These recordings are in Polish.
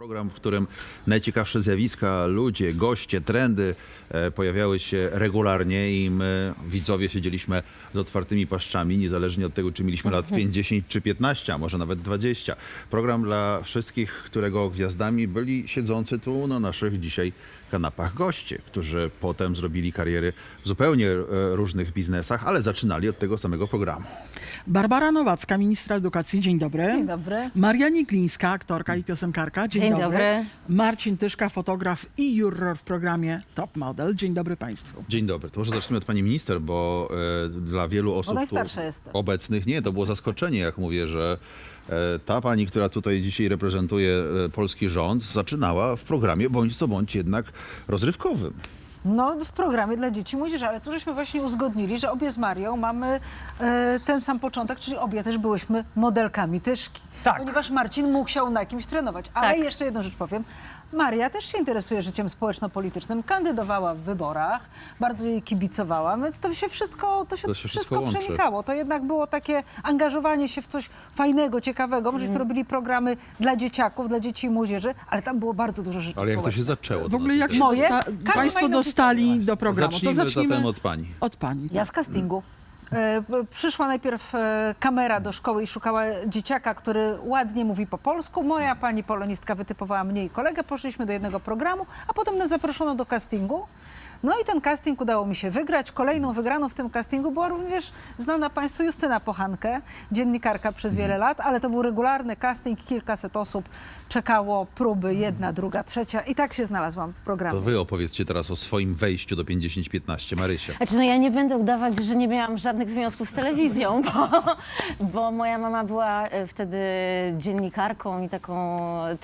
Program, w którym najciekawsze zjawiska, ludzie, goście, trendy e, pojawiały się regularnie i my, widzowie, siedzieliśmy z otwartymi paszczami, niezależnie od tego, czy mieliśmy lat 5, 10 czy 15, a może nawet 20. Program dla wszystkich, którego gwiazdami byli siedzący tu na naszych dzisiaj kanapach goście, którzy potem zrobili kariery w zupełnie e, różnych biznesach, ale zaczynali od tego samego programu. Barbara Nowacka, ministra edukacji, dzień dobry. Dzień dobry. Maria Niklińska, aktorka i piosenkarka, dzień, Dzień dobry. dobry. Marcin Tyszka, fotograf i juror w programie Top Model. Dzień dobry Państwu. Dzień dobry. To może zacznijmy od pani minister, bo e, dla wielu osób tu najstarsza jestem. obecnych nie, to było zaskoczenie, jak mówię, że e, ta pani, która tutaj dzisiaj reprezentuje e, polski rząd, zaczynała w programie bądź co bądź jednak rozrywkowym. No, w programie dla dzieci i młodzieży, ale tu żeśmy właśnie uzgodnili, że obie z Marią mamy e, ten sam początek, czyli obie też byłyśmy modelkami Tyszki. Tak. Ponieważ Marcin musiał na kimś trenować. Ale Tak. jeszcze jedną rzecz powiem. Maria też się interesuje życiem społeczno-politycznym, kandydowała w wyborach, bardzo jej kibicowałam, więc to się wszystko, to się, To się wszystko wszystko łączy. przenikało. To jednak było takie angażowanie się w coś fajnego, ciekawego. My Mm. żeśmy robili programy dla dzieciaków, dla dzieci i młodzieży, ale tam było bardzo dużo rzeczy Ale jak to się zaczęło? W ogóle jak się. Moje? ma Państwo inną dostali historię. do programu, Zacznijmy, to zacznijmy zatem od pani. Od pani. Ja z castingu. E, Przyszła najpierw e, kamera do szkoły i szukała dzieciaka, który ładnie mówi po polsku. Moja pani polonistka wytypowała mnie i kolegę, poszliśmy do jednego programu, a potem nas zaproszono do castingu. No i ten casting udało mi się wygrać. Kolejną wygraną w tym castingu była również znana Państwu Justyna Pochankę, dziennikarka przez wiele lat, ale to był regularny casting, kilkaset osób czekało próby, jedna, druga, trzecia i tak się znalazłam w programie. To wy opowiedzcie teraz o swoim wejściu do 50-15, Marysia. Znaczy, no ja nie będę udawać, że nie miałam żadnych związków z telewizją, bo, bo moja mama była e, wtedy dziennikarką i taką, e,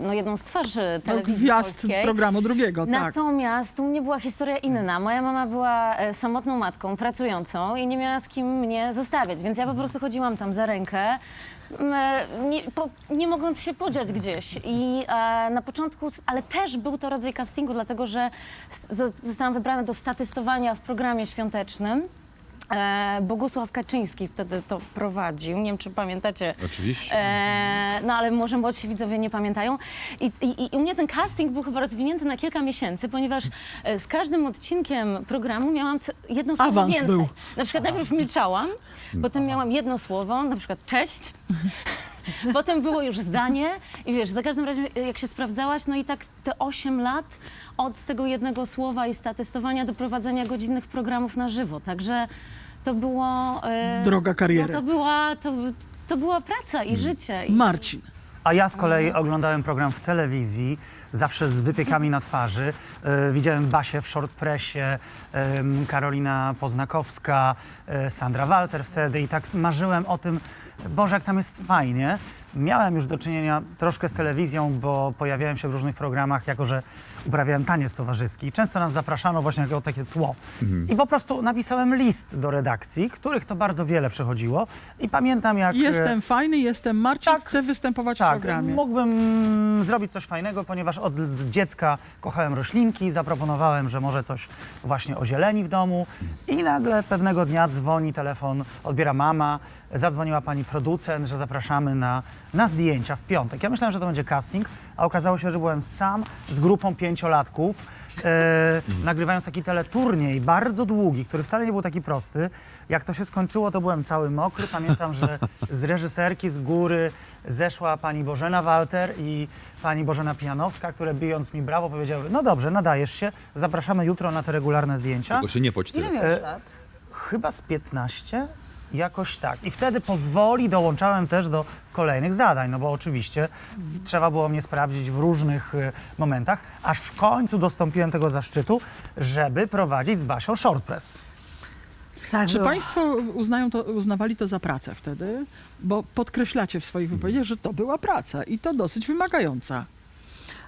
no jedną z twarzy No, telewizji gwiazd polskiej. programu drugiego, tak. Natomiast u mnie była historia inna. Moja mama była e, samotną matką, pracującą i nie miała z kim mnie zostawiać, więc ja po prostu chodziłam tam za rękę, e, nie, po, nie mogąc się podziać gdzieś. I e, na początku, ale też był to rodzaj castingu, dlatego że zostałam wybrana do statystowania w programie świątecznym. E, Bogusław Kaczyński wtedy to prowadził. Nie wiem, czy pamiętacie. Oczywiście. E, no ale może młodsi widzowie nie pamiętają. I, i, I u mnie ten casting był chyba rozwinięty na kilka miesięcy, ponieważ e, z każdym odcinkiem programu miałam c- jedno słowo Awans więcej. był. Na przykład najpierw milczałam, potem miałam jedno słowo, na przykład cześć. Potem było już zdanie i wiesz, za każdym razem jak się sprawdzałaś, no i tak te 8 lat od tego jednego słowa i statystowania do prowadzenia godzinnych programów na żywo. Także to było... e, Droga kariery. No to była, to, to była praca i życie. I Marcin. A ja z kolei oglądałem program w telewizji, zawsze z wypiekami na twarzy. E, widziałem Basię w short pressie, em, Karolina Poznakowska, e, Sandra Walter wtedy i tak marzyłem o tym, Boże, jak tam jest fajnie. Miałem już do czynienia troszkę z telewizją, bo pojawiałem się w różnych programach, jako że uprawiałem taniec towarzyski. Często nas zapraszano właśnie jako takie tło. I po prostu napisałem list do redakcji, których to bardzo wiele przychodziło. I pamiętam, jak... e, Jestem fajny, jestem Marcin, tak. chcę występować w tak, programie. mógłbym zrobić coś fajnego, ponieważ od dziecka kochałem roślinki, zaproponowałem, że może coś właśnie o zieleni w domu i nagle pewnego dnia dzwoni telefon, odbiera mama, zadzwoniła pani producent, że zapraszamy na, na zdjęcia w piątek. Ja myślałem, że to będzie casting, a okazało się, że byłem sam z grupą pięciolatków, e, nagrywając taki teleturniej, bardzo długi, który wcale nie był taki prosty. Jak to się skończyło, to byłem cały mokry. Pamiętam, że z reżyserki z góry zeszła pani Bożena Walter i pani Bożena Pijanowska, które bijąc mi brawo powiedziały, no dobrze, nadajesz się, zapraszamy jutro na te regularne zdjęcia. Tylko się nie poć Ile tyle. miałeś E, lat? Chyba z 15, jakoś tak. I wtedy powoli dołączałem też do kolejnych zadań, no bo oczywiście trzeba było mnie sprawdzić w różnych e, momentach, aż w końcu dostąpiłem tego zaszczytu, żeby prowadzić z Basią short press. Tak, Czy było. Państwo uznają to, uznawali to za pracę wtedy? Bo podkreślacie w swoich wypowiedziach, że to była praca i to dosyć wymagająca.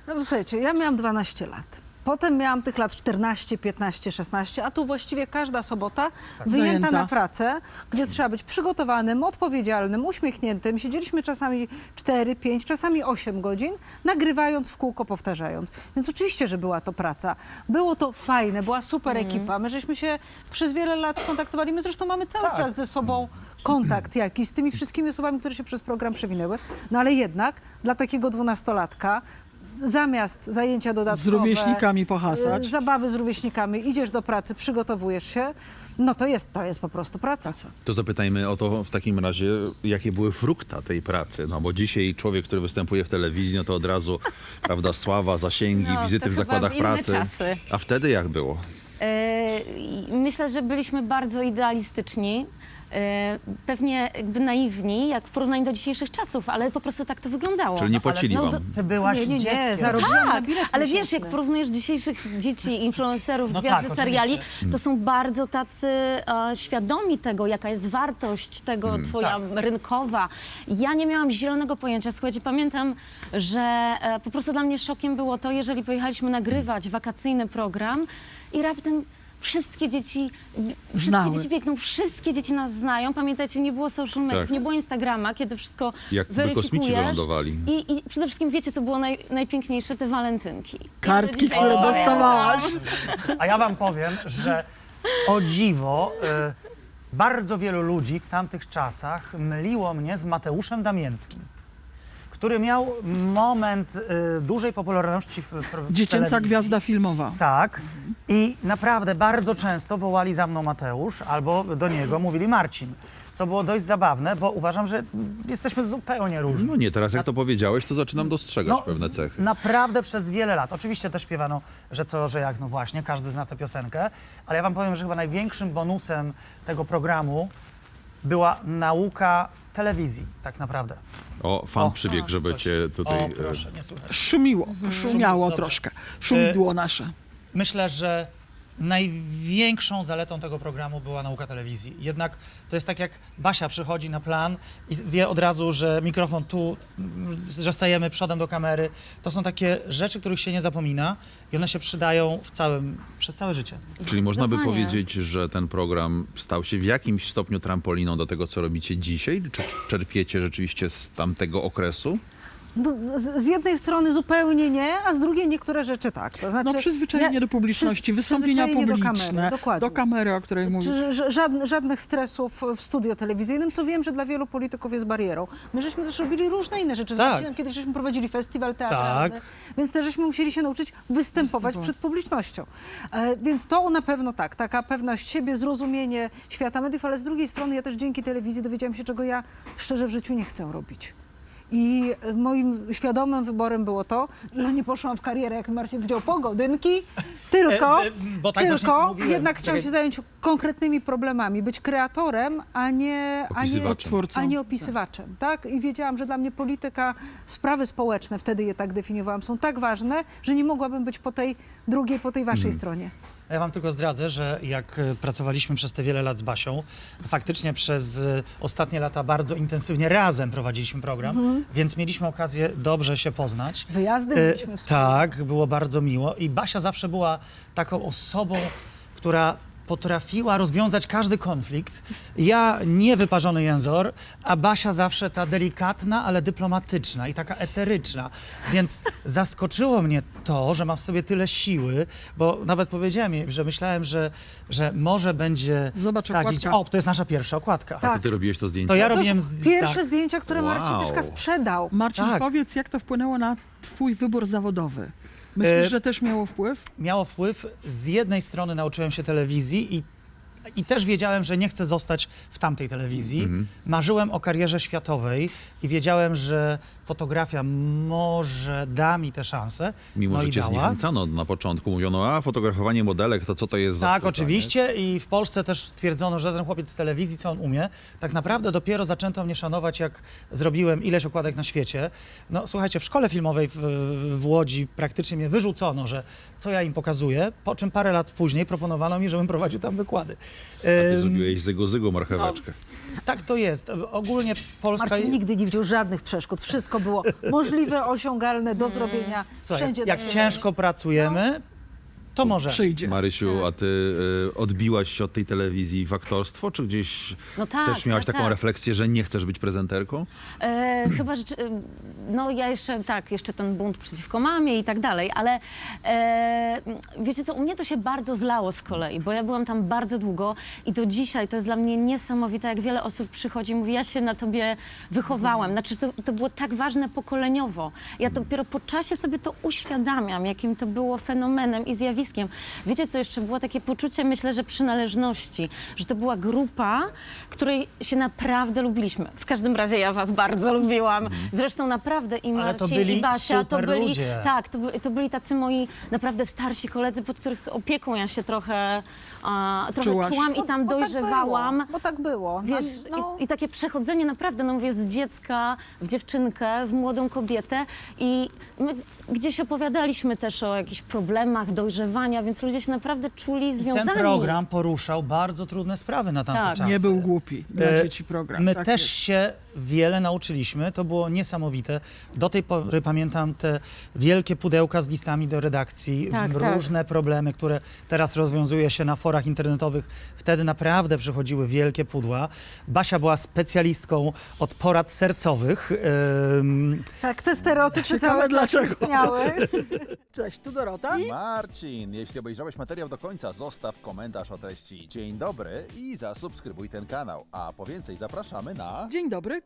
No bo słuchajcie, ja miałam 12 lat. Potem miałam tych lat 14, 15, 16, a tu właściwie każda sobota wyjęta Zajęta. na pracę, gdzie trzeba być przygotowanym, odpowiedzialnym, uśmiechniętym. Siedzieliśmy czasami 4, 5, czasami 8 godzin, nagrywając w kółko, powtarzając. Więc oczywiście, że była to praca. Było to fajne, była super ekipa. My żeśmy się przez wiele lat kontaktowali. My zresztą mamy cały Tak. czas ze sobą kontakt jakiś z tymi wszystkimi osobami, które się przez program przewinęły. No ale jednak dla takiego dwunastolatka zamiast zajęcia dodatkowe... Z rówieśnikami pohasać. y, Zabawy z rówieśnikami, idziesz do pracy, przygotowujesz się, no to jest, to jest po prostu praca. To zapytajmy o to w takim razie, jakie były frukta tej pracy. No bo dzisiaj człowiek, który występuje w telewizji, no to od razu, prawda, sława, zasięgi, No, wizyty to w chyba zakładach inne pracy. czasy. A wtedy jak było? E, Myślę, że byliśmy bardzo idealistyczni. E, Pewnie jakby naiwni, jak w porównaniu do dzisiejszych czasów, ale po prostu tak to wyglądało. Czyli nie płacili no, wam. do- Ty byłaś Nie, nie, nie, dzieckiem. zarobiłam na Tak, bilet ale wiesz, miesięczny. jak porównujesz dzisiejszych dzieci, influencerów, No gwiazdy tak, seriali, oczywiście. to są bardzo tacy e, świadomi tego, jaka jest wartość tego twoja rynkowa. Ja nie miałam zielonego pojęcia. Słuchajcie, pamiętam, że e, po prostu dla mnie szokiem było to, jeżeli pojechaliśmy nagrywać wakacyjny program i raptem wszystkie dzieci, wszystkie Znały. dzieci biegną, wszystkie dzieci nas znają. Pamiętajcie, nie było social mediów, Tak. nie było Instagrama, kiedy wszystko Jakby weryfikujesz. wylądowali. I, I przede wszystkim wiecie, co było naj, najpiękniejsze? Te walentynki. Ja Kartki, do dzisiaj które pamiętam. dostawałaś. A ja wam powiem, że o dziwo y, bardzo wielu ludzi w tamtych czasach myliło mnie z Mateuszem Damięckim, który miał moment y, dużej popularności w, w Dziecięca telewizji. gwiazda filmowa. Tak. I naprawdę bardzo często wołali za mną Mateusz albo do niego mówili Marcin. Co było dość zabawne, bo uważam, że jesteśmy zupełnie różni. No nie, teraz jak to powiedziałeś, to zaczynam dostrzegać No, pewne cechy. Naprawdę przez wiele lat. Oczywiście też śpiewano, że co, że jak, no właśnie, każdy zna tę piosenkę, ale ja wam powiem, że chyba największym bonusem tego programu była nauka telewizji, tak naprawdę. O, fan O, przybiegł, żeby Coś- cię tutaj... O, e, proszę, nie słychać. Szumiło, szumiało Dobrze. troszkę. Szumidło nasze. Myślę, że największą zaletą tego programu była nauka telewizji. Jednak to jest tak, jak Basia przychodzi na plan i wie od razu, że mikrofon tu, że stajemy przodem do kamery. To są takie rzeczy, których się nie zapomina i one się przydają w całym, przez całe życie. Czyli można by powiedzieć, że ten program stał się w jakimś stopniu trampoliną do tego, co robicie dzisiaj? Czy czerpiecie rzeczywiście z tamtego okresu? No, z, jednej strony zupełnie nie, a z drugiej niektóre rzeczy tak. To znaczy, No przyzwyczajenie ja- do publiczności, wystąpienia przyzwyczajenie publiczne, do kamery, dokładnie. do kamery, o której mówisz. Czy, że- żadn- żadnych stresów w studio telewizyjnym, co wiem, że dla wielu polityków jest barierą. My żeśmy też robili różne inne rzeczy. Tak. Marcinem Kiedyś żeśmy prowadzili festiwal teatralny, Tak. więc też żeśmy musieli się nauczyć występować przed publicznością. E, więc to na pewno tak, taka pewność siebie, zrozumienie świata mediów, ale z drugiej strony ja też dzięki telewizji dowiedziałam się, czego ja szczerze w życiu nie chcę robić. I e, moim świadomym wyborem było to, że nie poszłam w karierę, jak Marcin powiedział, pogodynki, tylko, E, e, bo tak tylko jednak chciałam Czekaj. się zająć konkretnymi problemami, być kreatorem, a nie, a nie, Opisywaczem. Twórcą. a nie opisywaczem. Tak. I wiedziałam, że dla mnie polityka, sprawy społeczne, wtedy je tak definiowałam, są tak ważne, że nie mogłabym być po tej drugiej, po tej waszej Mhm. stronie. Ja wam tylko zdradzę, że jak e, pracowaliśmy przez te wiele lat z Basią, faktycznie przez e, ostatnie lata bardzo intensywnie razem prowadziliśmy program, więc mieliśmy okazję dobrze się poznać. Wyjazdy E, mieliśmy wspólne. Tak, było bardzo miło i Basia zawsze była taką osobą, która potrafiła rozwiązać każdy konflikt. Ja niewyparzony jęzor, a Basia zawsze ta delikatna, ale dyplomatyczna i taka eteryczna. Więc zaskoczyło mnie to, że ma w sobie tyle siły, bo nawet powiedziałem jej, że myślałem, że, że może będzie Zobacz, sadzić... okładka. O, to jest nasza pierwsza okładka. A Tak. ty, ty robiłeś to zdjęcie? To ja To robiłem... z- pierwsze tak. zdjęcia, które Marcin Wow. Tyszka sprzedał. Marcin, Tak. powiedz, jak to wpłynęło na twój wybór zawodowy? Myślisz, E, że też miało wpływ? miało wpływ. Z jednej strony nauczyłem się telewizji i, i też wiedziałem, że nie chcę zostać w tamtej telewizji. Mhm. Marzyłem o karierze światowej i wiedziałem, że fotografia może da mi tę szansę. Mimo, no że i cię dała. zniechęcano na początku, mówiono, a fotografowanie modelek, to co to jest za Tak, sztuka, oczywiście i w Polsce też twierdzono, że ten chłopiec z telewizji, co on umie. Tak naprawdę dopiero zaczęto mnie szanować, jak zrobiłem ileś okładek na świecie. No słuchajcie, w szkole filmowej w, w Łodzi praktycznie mnie wyrzucono, że co ja im pokazuję, po czym parę lat później proponowano mi, żebym prowadził tam wykłady. A ty Ym, zrobiłeś zygo zygo marcheweczkę. tak to jest. Ogólnie Polska... Marcin nigdy nie widział żadnych przeszkód. Wszystko było. Możliwe, osiągalne, do zrobienia. Słuchaj, Wszędzie jak takie- ciężko pracujemy, To może. przyjdzie. Marysiu, a ty y, odbiłaś się od tej telewizji w aktorstwo, czy gdzieś No tak, też miałaś tak, taką tak. refleksję, że nie chcesz być prezenterką? E, chyba, że, e, no ja jeszcze, tak, jeszcze ten bunt przeciwko mamie i tak dalej, ale e, wiecie co, u mnie to się bardzo zlało z kolei, bo ja byłam tam bardzo długo i do dzisiaj to jest dla mnie niesamowite, jak wiele osób przychodzi i mówi, ja się na tobie wychowałam. Znaczy, to, to było tak ważne pokoleniowo. Ja dopiero po czasie sobie to uświadamiam, jakim to było fenomenem i zjawiskiem. Wiecie co, jeszcze było takie poczucie, myślę, że przynależności, że to była grupa, której się naprawdę lubiliśmy. W każdym razie ja was bardzo lubiłam. Zresztą naprawdę i Ale to Marcin, byli i Basia, to super byli, ludzie. tak, to, by, to byli tacy moi naprawdę starsi koledzy, pod których opieką ja się trochę, a, trochę Czułaś? czułam i tam Bo- bo dojrzewałam. Tak było, bo tak było. Wiesz, No, i, i takie przechodzenie naprawdę, no mówię, z dziecka w dziewczynkę, w młodą kobietę i my gdzieś opowiadaliśmy też o jakichś problemach więc ludzie się naprawdę czuli związani. Ten program poruszał bardzo trudne sprawy na tamte Tak. czasy. Nie był głupi dla E, dzieci program. My tak też jest. się wiele nauczyliśmy. To było niesamowite. Do tej pory pamiętam te wielkie pudełka z listami do redakcji, Tak, tak. różne problemy, które teraz rozwiązuje się na forach internetowych. Wtedy naprawdę przychodziły wielkie pudła. Basia była specjalistką od porad sercowych. Ym, tak, te stereotypy Ciekawe cały czas dlaczego. istniały. Cześć, tu Dorota. Marcin, jeśli obejrzałeś materiał do końca, zostaw komentarz o treści. Dzień dobry i zasubskrybuj ten kanał. A po więcej zapraszamy na... Dzień dobry,